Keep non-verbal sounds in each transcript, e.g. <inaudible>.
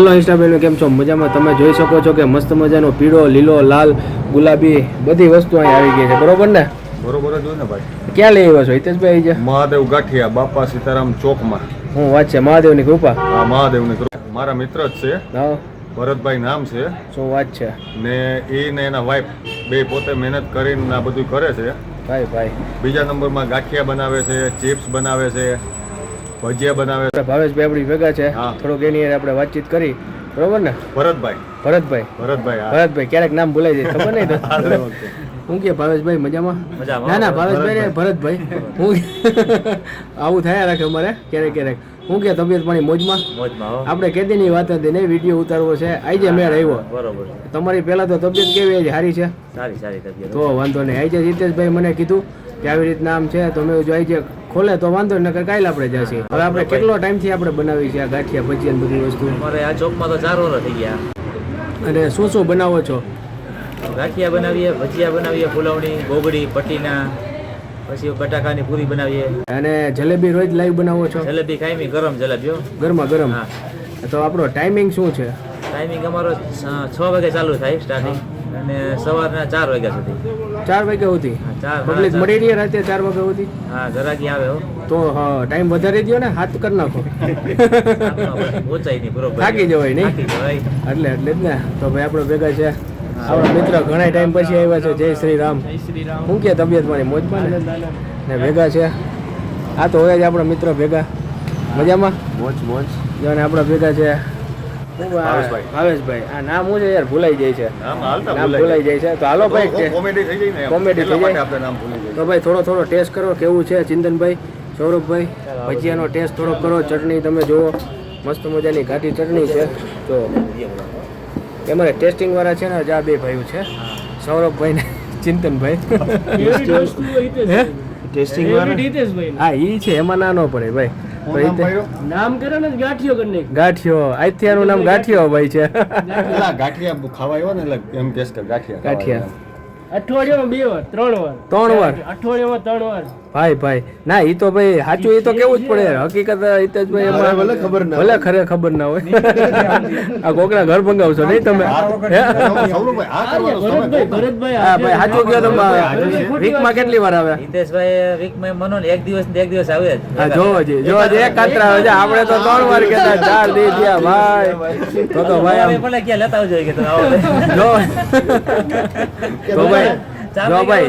Hello ઇન્સ્ટાબેન કેમ છો? મજામાં? તમે જોઈ શકો છો કે મસ્ત મજાનો પીળો લીલો લાલ ગુલાબી બધી વસ્તુ અહીં આવી ગઈ છે. બરોબર ને? બરોબર જ હોય ને ભાઈ. ક્યાં લઈ આવ્યા છો? હિતેશભાઈ છે મહાદેવ ગાંઠિયા બાપા સીતારામ ચોકમાં. હું વાત છે મહાદેવની કૃપા. આ મહાદેવની કૃપા. મારા મિત્ર જ છે. હા. ભરતભાઈ નામ છે. શું વાત છે? ને એ ને એના વાઈફ બે પોતે મહેનત કરીને આ બધું કરે છે. ભાઈ ભાઈ. બીજા નંબરમાં ગાંઠિયા બનાવે છે ચિપ્સ બનાવે છે. ભજીયા બનાવે છે. આપણે ભાવેશભાઈ આપણી ભેગા છે. થોડુંક એની આપણે વાતચીત કરી. બરોબર ને? ભરતભાઈ. ભરતભાઈ. ભરતભાઈ ભરતભાઈ ક્યારેક નામ ભૂલાઈ જાય ખબર નહીં હું કે ભાવેશભાઈ મજામાં. ના ના ભાવેશભાઈ ને ભરતભાઈ. હું <laughs> આવું થયા રાખે અમારે ક્યારેક ક્યારેક. હું કે તબિયત પાણી મોજમાં? મોજમાં કેદી આપણે કેદીની વાત હતી ને વીડિયો ઉતારવો છે. આજે મેળ આવ્યો. બરોબર. તમારી પહેલા તો તબિયત કેવી છે સારી છે? સારી સારી તબિયત. તો વાંધો નહીં. આજે હિતેશભાઈ મને કીધું કે આવી રીતના આમ છે તો મેં જો આજે ખોલે તો વાંધો નકર કાલે આપણે જશે. હવે આપણે કેટલો ટાઈમથી આપણે બનાવી છે આ ગાંઠિયા ભજીયા બધી વસ્તુ? અમારે આ ચોકમાં તો ચાર વર્ષ થઈ ગયા. અને શું શું બનાવો છો? ગાંઠિયા બનાવીએ ભજીયા બનાવીએ ફુલવણી ગોગડી પટીના પછી બટાકાની પૂરી બનાવીએ. અને જલેબી રોજ લાઈવ બનાવો છો? જલેબી ખાઈમી ગરમ જલેબીઓ ગરમા ગરમ. હા. તો આપણો ટાઈમિંગ શું છે? ટાઈમિંગ અમારો છ વાગે ચાલુ થાય સ્ટાર્ટિંગ અને સવારના ચાર વાગ્યા સુધી. ચાર વાગ્યા સુધી? પબ્લિક મળી રહી રાતે ચાર વાગ્યા સુધી? હા ગરાગી આવે હો. તો ટાઈમ વધારી દો ને હાથ કરી નાખો. <laughs> ઓછાઈ નહીં બરોબર. થાકી જવાય નહીં. એટલે એટલે જ ને. તો ભાઈ આપણે ભેગા છે. આપણા મિત્ર ઘણા ટાઈમ પછી આવ્યા છે. જય શ્રી રામ. હું કે તબિયત મારી મોજમાં ને? ભેગા છે. આ તો હોય જ આપણા મિત્ર ભેગા. મજામાં? મોજ મોજ. જો આપણા ભેગા છે? ભાવેશભાઈ. આ નામ હું છે યાર ભૂલાઈ જાય છે નામ હાલતા ભૂલાઈ જાય છે તો હાલો ભાઈ. કોમેડી થઈ જાય ને કોમેડી થઈ જાય. આપણે નામ ભૂલી તો ભાઈ થોડો થોડો ટેસ્ટ કરો કેવું છે ચિંતનભાઈ સૌરભભાઈ ભજીયાનો ટેસ્ટ થોડો કરો ચટણી તમે જુઓ મસ્ત મજાની ઘાટી ચટણી છે તો અમારે ટેસ્ટિંગ વાળા છે ને જ આ બે ભાઈઓ છે સૌરભભાઈ ને ચિંતનભાઈ ટેસ્ટિંગ વાળા હા એ છે એમાં ના ન પડે ભાઈ તો ઈ નામ તે- ભાઈઓ? નામ ગાંઠિયો કરી ગાંઠિયો. આજથી આનું નામ ગાંઠિયો ભાઈ છે. ગાંઠિયા ખાવાયો ને એટલે એમ કહેશ કે ગાંઠિયા ગાંઠિયા. અઠવાડિયામાં બે વાર ત્રણ વાર. ત્રણ વાર. અઠવાડિયામાં ત્રણ વાર. ભાઈ ભાઈ. ના એ તો ભાઈ સાચું એ તો કેવું જ પડે. હકીકત હિતેશભાઈ એમાં ભલે ખબર ના ભલે ખરે ખબર ના હોય. <laughs> આ કોકરા ઘર ભંગાવશો નહીં તમે. હે? ભાઈ સાચું કહો તમે. વીકમાં કેટલી વાર આવે? હિતેશભાઈ વીકમાં મનો ને એક દિવસ એક દિવસ આવે જો. હા જોવો જી જોવો જી એક કાતરા આવે છે. આપણે તો ત્રણ વાર કેતા ચાર દે થયા ભાઈ. તો તો ભાઈ આમ. ભલે ક્યાં લેતા આવજો કે તો આવો. જો. તો ભાઈ જો ભાઈ.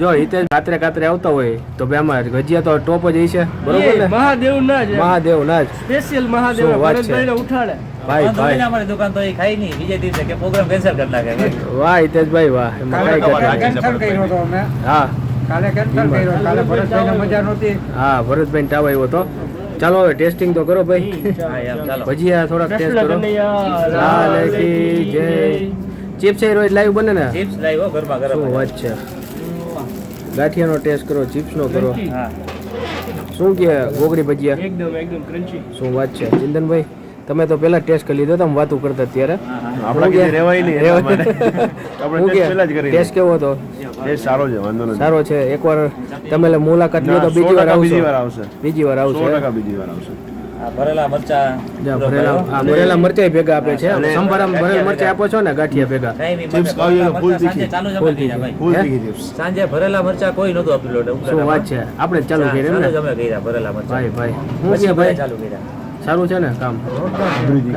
જો હિતેશ કાતરે કાતરે આવતા હોય તો ભાઈ આમાં ગજિયા તો ટોપ જ છે બરોબર ને? મહાદેવ ના જ મહાદેવ ના જ. સ્પેશિયલ મહાદેવ શું વાત છે? ભરતભાઈ ઉઠાડે. ભાઈ ભાઈ. અમારી દુકાન તો એ ખાઈ નહીં. બીજે દિવસે કે પ્રોગ્રામ કેન્સલ કરી નાખે. <laughs> વાહ હિતેશભાઈ વાહ. એમાં કઈ ભરતભાઈ. હા. કાલે કેન્સલ કર્યો. કાલે ભરતભાઈને મજા નહોતી. હા ભરતભાઈ તાવ આવ્યો તો. ચાલો હવે ટેસ્ટિંગ તો કરો ભાઈ. ભજીયા થોડાક ટેસ્ટ કરો. લાલ કી જય. ચિપ્સ એ રોજ લાઈવ બને ને? ચિપ્સ લાવ્યો ગરમા ગરમ. શું વાત છે? ગાંઠિયાનો ટેસ્ટ કરો ચિપ્સનો કરો. હા. શું કે ગોગરી ભજીયા? એકદમ એકદમ ક્રન્ચી શું વાત છે? ચિંતનભાઈ તમે તો પહેલા ટેસ્ટ કરી લીધો તમે વાતું કરતા ત્યારે આપણા? રેવાય નહીં આપણે પહેલા જ કરી ટેસ્ટ કેવો હતો? ટેસ્ટ સારો છે વાંધો નથી. સારો છે. એકવાર તમે લે મુલાકાત લો તો બીજી વાર 100% બીજી વાર આવશે. બીજી વાર આવશે. બીજી વાર આવશે. ભરેલા મરચા ભરેલા ભરેલા મરચાઈ ભેગા આપે છે. સંભારામાં ભરેલા મરચાઈ આપો છો ને ગાંઠિયા ભેગા. મરચાં તીખી. ચાલુ કર્યા. ફૂલ તીખી. સાંજે ભરેલા મરચા કોઈ નતું આપેલું શું વાત છે? આપણે ચાલુ કરીએ ચાલુ અમે કર્યા ભરેલા મરચાં. ભાઈ ભાઈ. હું ભાઈ? ચાલુ કર્યા. સારું છે ને કામ?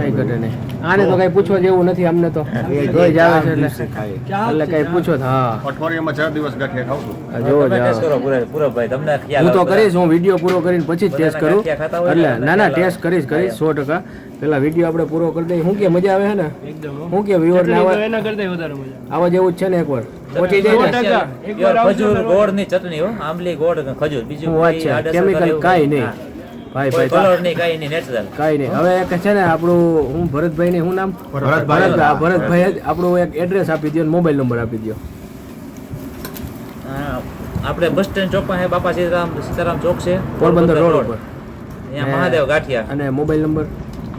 કઈ ઘટે નહીં. આને તો કઈ પૂછવા જેવું નથી અમને તો. છે એટલે. કઈ પૂછો હા. અઠવાડિયામાં ચાર દિવસ ગાંઠિયા ખાવ છું. જોવો તમે જ ટેસ્ટ આ. કરો પૂરે- પૂરબભાઈ, તમને હું તો કરીશ હું વીડિયો પૂરો કરીને પછી જ ટેસ્ટ કરું. એટલે ના ના ટેસ્ટ કરીશ કરીશ સો ટકા. પેલા વીડિયો આપણે પૂરો કરી દઈએ. શું કે મજા આવે છે ને? એકદમ. શું કે વ્યુઅર ને આવા એના કરતા વધારે મજા આવા. જેવું જ છે ને એકવાર? પહોંચી જાય ને? એક વાર ખજૂર ગોળની ચટણી હો આંબલી ગોળ ખજૂર બીજું વાત છે? આડઅસર કેમિકલ કાંઈ. નહીં. ભાઈ ભાઈ કલર નહીં કાંઈ નહીં નેચરલ કાંઈ નહીં. હવે એક છે ને આપણું હું ભરતભાઈ ને શું નામ? ભરતભાઈ. ભરતભાઈ ભરતભાઈ જ આપણું એક એડ્રેસ આપી દો મોબાઈલ નંબર આપી દો આપણે બસ સ્ટેન્ડ ચોકમાં પાસે બાપા સીતારામ સીતારામ ચોક છે. પોરબંદર રોડ ઉપર. અહીંયા મહાદેવ ગાંઠિયા. અને મોબાઈલ નંબર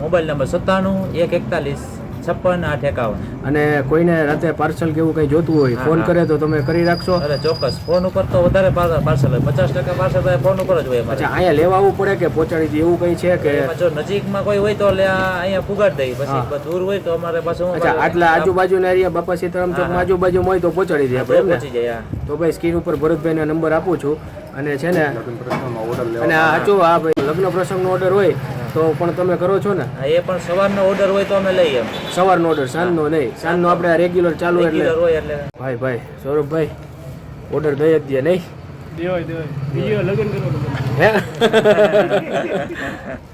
મોબાઈલ નંબર સત્તાણું એક એકતાલીસ. છપ્પન આઠ એકાવન. અને કોઈને રાતે પાર્સલ કેવું કંઈ જોતું હોય ફોન કરે તો તમે કરી રાખશો? અરે ચોક્કસ. ફોન ઉપર તો વધારે પાર્સલ હોય. પચાસ ટકા પાર્સલ ફોન ઉપર જ હોય પછી અચ્છા અહીંયા લેવા આવવું પડે કે પહોંચાડી દે એવું કંઈ છે કે જો નજીકમાં કોઈ હોય તો લે અહીંયા પુગાડ દઈ પછી દૂર હોય તો અમારે પાછું અચ્છા આટલા આજુબાજુના એરિયા બાપા સીતારામ ચોકમાં આજુબાજુમાં હોય તો પહોંચાડી દે આપણે એમ ને? પહોંચી જાય તો ભાઈ સ્ક્રીન ઉપર ભરતભાઈના નંબર આપું છું. અને છે ને ઓર્ડર અને આ સાચું આ ભાઈ લગ્ન પ્રસંગનો ઓર્ડર હોય તો પણ તમે કરો છો ને? હા, એ પણ સવારનો ઓર્ડર હોય તો અમે લઈએ સવારનો ઓર્ડર સાંજનો નહીં. સાંજનો આપણે રેગ્યુલર ચાલુ એટલે હોય એટલે ભાઈ ભાઈ સૌરભભાઈ ઓર્ડર દઈ જ દે નહીં. દેવાય દેવાય. બીજો લગ્ન કરો હે?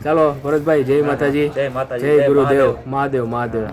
ચાલો ભરતભાઈ જય માતાજી. જય માતાજી જય જય ગુરુદેવ. મહાદેવ મહાદેવ.